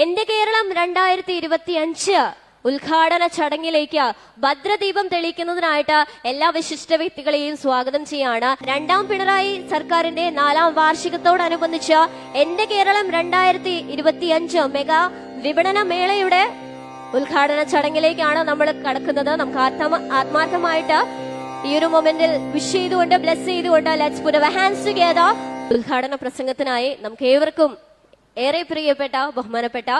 എന്റെ കേരളം രണ്ടായിരത്തി ഇരുപത്തി അഞ്ച് ഉദ്ഘാടന ചടങ്ങിലേക്ക് ഭദ്രദീപം തെളിയിക്കുന്നതിനായിട്ട് എല്ലാ വിശിഷ്ട വ്യക്തികളെയും സ്വാഗതം ചെയ്യാണ്. രണ്ടാം പിണറായി സർക്കാരിന്റെ നാലാം വാർഷികത്തോടനുബന്ധിച്ച് എന്റെ കേരളം രണ്ടായിരത്തി ഇരുപത്തി അഞ്ച് മെഗാ വിപണന മേളയുടെ ഉദ്ഘാടന ചടങ്ങിലേക്കാണ് നമ്മൾ കടക്കുന്നത്. നമുക്ക് ആത്മ ആത്മാർത്ഥമായിട്ട് ഈ ഒരു മൊമെന്റിൽ വിഷ് ചെയ്തുകൊണ്ട് ബ്ലെസ് ചെയ്തുകൊണ്ട് ലെറ്റ്സ് പുട്ട് ഹാൻഡ്സ് ടുഗദർ ഉദ്ഘാടന പ്രസംഗത്തിനായി നമുക്ക് ഏവർക്കും ഏറെ പ്രിയപ്പെട്ട ബഹുമാനപ്പെട്ട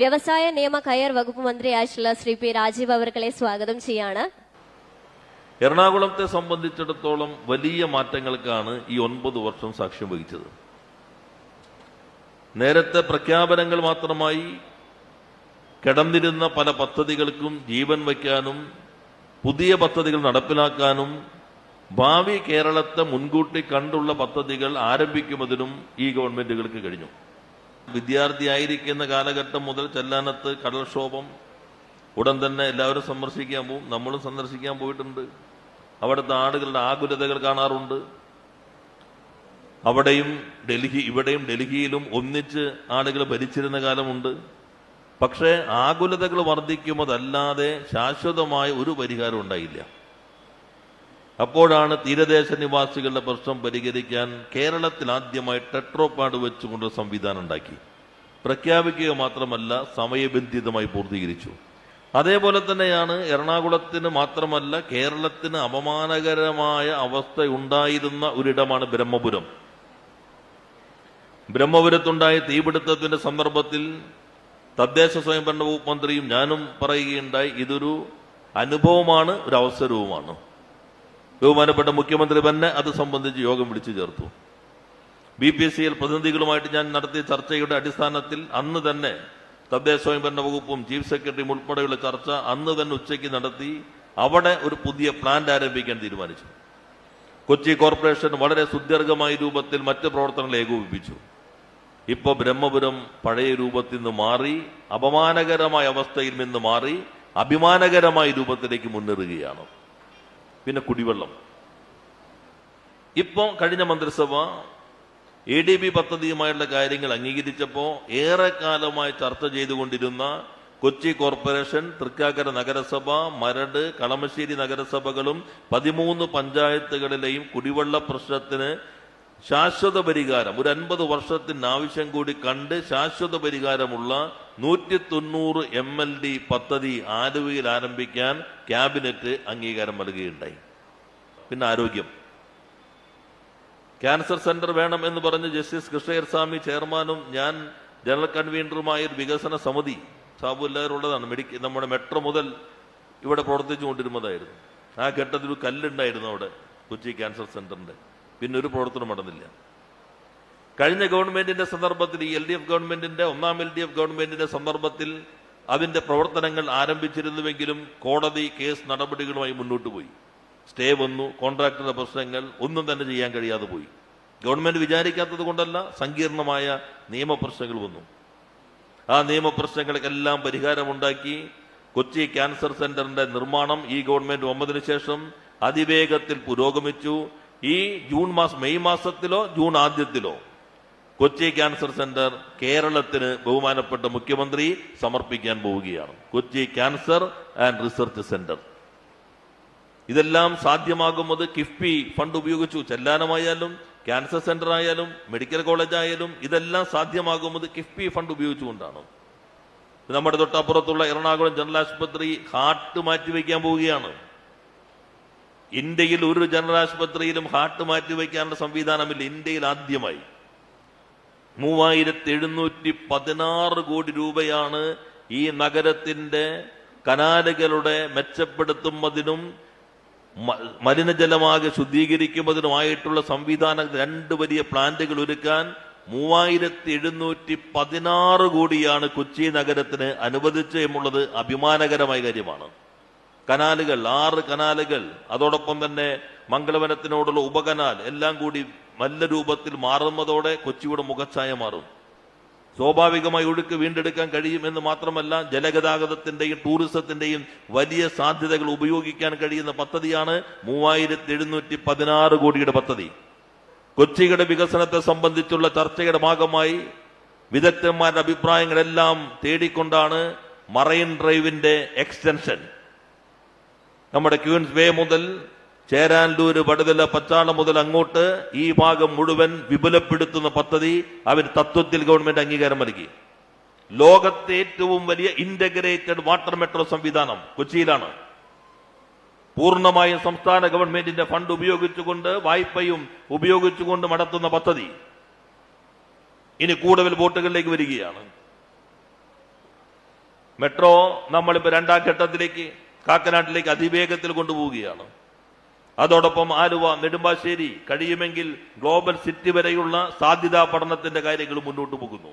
വ്യവസായ നിയമ കയർ വകുപ്പ് മന്ത്രിയായിട്ടുള്ള ശ്രീ പി രാജീവ് അവർക്കളെ സ്വാഗതം ചെയ്യാണ്. എറണാകുളത്തെ സംബന്ധിച്ചിടത്തോളം വലിയ മാറ്റങ്ങൾക്കാണ് ഈ ഒൻപത് വർഷം സാക്ഷ്യം വഹിച്ചത്. നേരത്തെ പ്രഖ്യാപനങ്ങൾ മാത്രമായി കിടന്നിരുന്ന പല പദ്ധതികൾക്കും ജീവൻ വയ്ക്കാനും പുതിയ പദ്ധതികൾ നടപ്പിലാക്കാനും ഭാവി കേരളത്തെ മുൻകൂട്ടി കണ്ടുള്ള പദ്ധതികൾ ആരംഭിക്കുന്നതിനും ഈ ഗവൺമെന്റുകൾക്ക് കഴിഞ്ഞു. വിദ്യാർത്ഥിയായിരിക്കുന്ന കാലഘട്ടം മുതൽ ചെല്ലാനത്ത് കടൽക്ഷോഭം ഉടൻ തന്നെ എല്ലാവരും സന്ദർശിക്കാൻ പോകും നമ്മളും സന്ദർശിക്കാൻ പോയിട്ടുണ്ട്. അവിടുത്തെ ആളുകളുടെ ആകുലതകൾ കാണാറുണ്ട്. അവിടെയും ഡൽഹി ഇവിടെയും ഡൽഹിയിലും ഒന്നിച്ച് ആളുകൾ ഭരിച്ചിരുന്ന കാലമുണ്ട്. പക്ഷേ ആകുലതകൾ വർദ്ധിക്കുമതല്ലാതെ ശാശ്വതമായ ഒരു പരിഹാരം ഉണ്ടായില്ല. അപ്പോഴാണ് തീരദേശ നിവാസികളുടെ പ്രശ്നം പരിഹരിക്കാൻ കേരളത്തിൽ ആദ്യമായി ടെട്രോപാഡ് വെച്ചുകൊണ്ട് സംവിധാനം ഉണ്ടാക്കി. പ്രഖ്യാപിക്കുക മാത്രമല്ല സമയബന്ധിതമായി പൂർത്തീകരിച്ചു. അതേപോലെ തന്നെയാണ് എറണാകുളത്തിന് മാത്രമല്ല കേരളത്തിന് അപമാനകരമായ അവസ്ഥ ഉണ്ടായിരുന്ന ഒരിടമാണ് ബ്രഹ്മപുരം. ബ്രഹ്മപുരത്തുണ്ടായ തീപിടുത്തത്തിന്റെ സന്ദർഭത്തിൽ തദ്ദേശ സ്വയംഭരണ വകുപ്പ് മന്ത്രിയും ഞാനും പറയുകയുണ്ടായി ഇതൊരു അനുഭവമാണ് ഒരു അവസരവുമാണ്. ബഹുമാനപ്പെട്ട മുഖ്യമന്ത്രി തന്നെ അത് സംബന്ധിച്ച് യോഗം വിളിച്ചു ചേർത്തു. ബി പി സി എൽ പ്രതിനിധികളുമായിട്ട് ഞാൻ നടത്തിയ ചർച്ചയുടെ അടിസ്ഥാനത്തിൽ അന്ന് തന്നെ തദ്ദേശ സ്വയംഭരണ വകുപ്പും ചീഫ് സെക്രട്ടറിയും ഉൾപ്പെടെയുള്ള ചർച്ച അന്ന് തന്നെ ഉച്ചയ്ക്ക് നടത്തി അവിടെ ഒരു പുതിയ പ്ലാന്റ് ആരംഭിക്കാൻ തീരുമാനിച്ചു. കൊച്ചി കോർപ്പറേഷൻ വളരെ സുദീർഘമായ രൂപത്തിൽ മറ്റ് പ്രവർത്തനങ്ങൾ ഏകോപിപ്പിച്ചു. ഇപ്പൊ ബ്രഹ്മപുരം പഴയ രൂപത്തിൽ നിന്ന് മാറി അപമാനകരമായ അവസ്ഥയിൽ നിന്ന് മാറി അഭിമാനകരമായ രൂപത്തിലേക്ക് മുന്നേറുകയാണ്. പിന്നെ കുടിവെള്ളം. ഇപ്പോ കഴിഞ്ഞ മന്ത്രിസഭ എ ഡി ബി പദ്ധതിയുമായുള്ള കാര്യങ്ങൾ അംഗീകരിച്ചപ്പോൾ ഏറെക്കാലമായി ചർച്ച ചെയ്തുകൊണ്ടിരുന്ന കൊച്ചി കോർപ്പറേഷൻ തൃക്കാക്കര നഗരസഭ മരട് കളമശ്ശേരി നഗരസഭകളും പതിമൂന്ന് പഞ്ചായത്തുകളിലെയും കുടിവെള്ള പ്രശ്നത്തിന് ശാശ്വത പരിഹാരം ഒരു അൻപത് വർഷത്തിന് ആവശ്യം കൂടി കണ്ട് ശാശ്വത പരിഹാരമുള്ള നൂറ്റി തൊണ്ണൂറ് എം എൽ ഡി പദ്ധതി ആലുവയിൽ ആരംഭിക്കാൻ ക്യാബിനറ്റ് അംഗീകാരം നൽകുകയുണ്ടായി. പിന്നെ ആരോഗ്യം. ക്യാൻസർ സെന്റർ വേണം എന്ന് പറഞ്ഞ് ജസ്റ്റിസ് കൃഷ്ണയർ സ്വാമി ചെയർമാനും ഞാൻ ജനറൽ കൺവീനറുമായ ഒരു വികസന സമിതി സാബു എല്ലാവരുള്ളതാണ്. മെഡിക്കൽ നമ്മുടെ മെട്രോ മുതൽ ഇവിടെ പ്രവർത്തിച്ചു കൊണ്ടിരുന്നതായിരുന്നു ആ ഘട്ടത്തിൽ ഒരു കല്ലുണ്ടായിരുന്നു അവിടെ കൊച്ചി ക്യാൻസർ സെന്ററിന്റെ. പിന്നെ ഒരു പ്രവർത്തനം നടന്നില്ല. കഴിഞ്ഞ ഗവൺമെന്റിന്റെ സന്ദർഭത്തിൽ ഈ എൽ ഡി എഫ് ഗവൺമെന്റിന്റെ ഒന്നാം എൽ ഡി എഫ് ഗവൺമെന്റിന്റെ സന്ദർഭത്തിൽ അതിന്റെ പ്രവർത്തനങ്ങൾ ആരംഭിച്ചിരുന്നുവെങ്കിലും കോടതി കേസ് നടപടികളുമായി മുന്നോട്ട് പോയി. സ്റ്റേ വന്നു കോൺട്രാക്ടറുടെ പ്രശ്നങ്ങൾ ഒന്നും തന്നെ ചെയ്യാൻ കഴിയാതെ പോയി. ഗവൺമെന്റ് വിചാരിക്കാത്തത് കൊണ്ടല്ല സങ്കീർണമായ നിയമപ്രശ്നങ്ങൾ വന്നു. ആ നിയമപ്രശ്നങ്ങൾക്കെല്ലാം പരിഹാരമുണ്ടാക്കി കൊച്ചി ക്യാൻസർ സെന്ററിന്റെ നിർമ്മാണം ഈ ഗവൺമെന്റ് വന്നതിനു ശേഷം അതിവേഗത്തിൽ പുരോഗമിച്ചു. ഈ ജൂൺ മാസം മെയ് മാസത്തിലോ ജൂൺ ആദ്യത്തിലോ കൊച്ചി ക്യാൻസർ സെന്റർ കേരളത്തിന് ബഹുമാനപ്പെട്ട മുഖ്യമന്ത്രി സമർപ്പിക്കാൻ പോവുകയാണ്. Kochi cancer and research centre. ഇതെല്ലാം സാധ്യമാകുന്നത് കിഫ്ബി ഫണ്ട് ഉപയോഗിച്ചു. ചെല്ലാനമായാലും ക്യാൻസർ സെന്റർ ആയാലും മെഡിക്കൽ കോളേജ് ആയാലും ഇതെല്ലാം സാധ്യമാകുന്നത് കിഫ്ബി ഫണ്ട് ഉപയോഗിച്ചുകൊണ്ടാണ്. നമ്മുടെ തൊട്ടപ്പുറത്തുള്ള എറണാകുളം ജനറൽ ആശുപത്രി ഹാർട്ട് മാറ്റിവെക്കാൻ പോവുകയാണ്. ഇന്ത്യയിൽ ഒരു ജനറൽ ആശുപത്രിയിലും ഹാർട്ട് മാറ്റിവെക്കാനുള്ള സംവിധാനമില്ല. ഇന്ത്യയിൽ ആദ്യമായി. മൂവായിരത്തി എഴുന്നൂറ്റി പതിനാറ് കോടി രൂപയാണ് ഈ നഗരത്തിന്റെ കനാലുകളുടെ മെച്ചപ്പെടുത്തുന്നതിനും മലിനജലമാകെ ശുദ്ധീകരിക്കുന്നതിനുമായിട്ടുള്ള സംവിധാന രണ്ട് വലിയ പ്ലാന്റുകൾ ഒരുക്കാൻ മൂവായിരത്തി എഴുന്നൂറ്റി പതിനാറ് കോടിയാണ് കൊച്ചി നഗരത്തിന് അനുവദിച്ചു എന്നുള്ളത് അഭിമാനകരമായ കാര്യമാണ്. കനാലുകൾ ആറ് കനാലുകൾ അതോടൊപ്പം തന്നെ മംഗളവനത്തിനോടുള്ള ഉപകനാൽ എല്ലാം കൂടി നല്ല രൂപത്തിൽ മാറുന്നതോടെ കൊച്ചിയുടെ മുഖച്ഛായ മാറും. സ്വാഭാവികമായി ഒഴുക്ക് വീണ്ടെടുക്കാൻ കഴിയും എന്ന് മാത്രമല്ല ജലഗതാഗതത്തിന്റെയും ടൂറിസത്തിന്റെയും വലിയ സാധ്യതകൾ ഉപയോഗിക്കാൻ കഴിയുന്ന പദ്ധതിയാണ് മൂവായിരത്തി എഴുന്നൂറ്റി പതിനാറ് കോടിയുടെ പദ്ധതി. കൊച്ചിയുടെ വികസനത്തെ സംബന്ധിച്ചുള്ള ചർച്ചയുടെ ഭാഗമായി വിദഗ്ധന്മാരുടെ അഭിപ്രായങ്ങളെല്ലാം തേടിക്കൊണ്ടാണ് മറൈൻ ഡ്രൈവിന്റെ എക്സ്റ്റൻഷൻ. നമ്മുടെ ക്യൂൻസ് വേ മുതൽ ചേരാൻലൂര് പടുതല പച്ചാളം മുതൽ അങ്ങോട്ട് ഈ ഭാഗം മുഴുവൻ വിപുലപ്പെടുത്തുന്ന പദ്ധതി അവർ തത്വത്തിൽ ഗവൺമെന്റ് അംഗീകാരം നൽകി. ലോകത്തെ ഏറ്റവും വലിയ ഇന്റഗ്രേറ്റഡ് വാട്ടർ മെട്രോ സംവിധാനം കൊച്ചിയിലാണ്. പൂർണമായും സംസ്ഥാന ഗവൺമെന്റിന്റെ ഫണ്ട് ഉപയോഗിച്ചുകൊണ്ട് വായ്പയും ഉപയോഗിച്ചുകൊണ്ട് നടത്തുന്ന പദ്ധതി ഇനി കൂടുതൽ ബോട്ടുകളിലേക്ക് വരികയാണ്. മെട്രോ നമ്മളിപ്പോ രണ്ടാം ഘട്ടത്തിലേക്ക് കാക്കനാട്ടിലേക്ക് അതിവേഗത്തിൽ കൊണ്ടുപോവുകയാണ്. അതോടൊപ്പം ആലുവ നെടുമ്പാശ്ശേരി കഴിയുമെങ്കിൽ ഗ്ലോബൽ സിറ്റി വരെയുള്ള സാധ്യതാ പഠനത്തിന്റെ കാര്യങ്ങൾ മുന്നോട്ട് പോകുന്നു.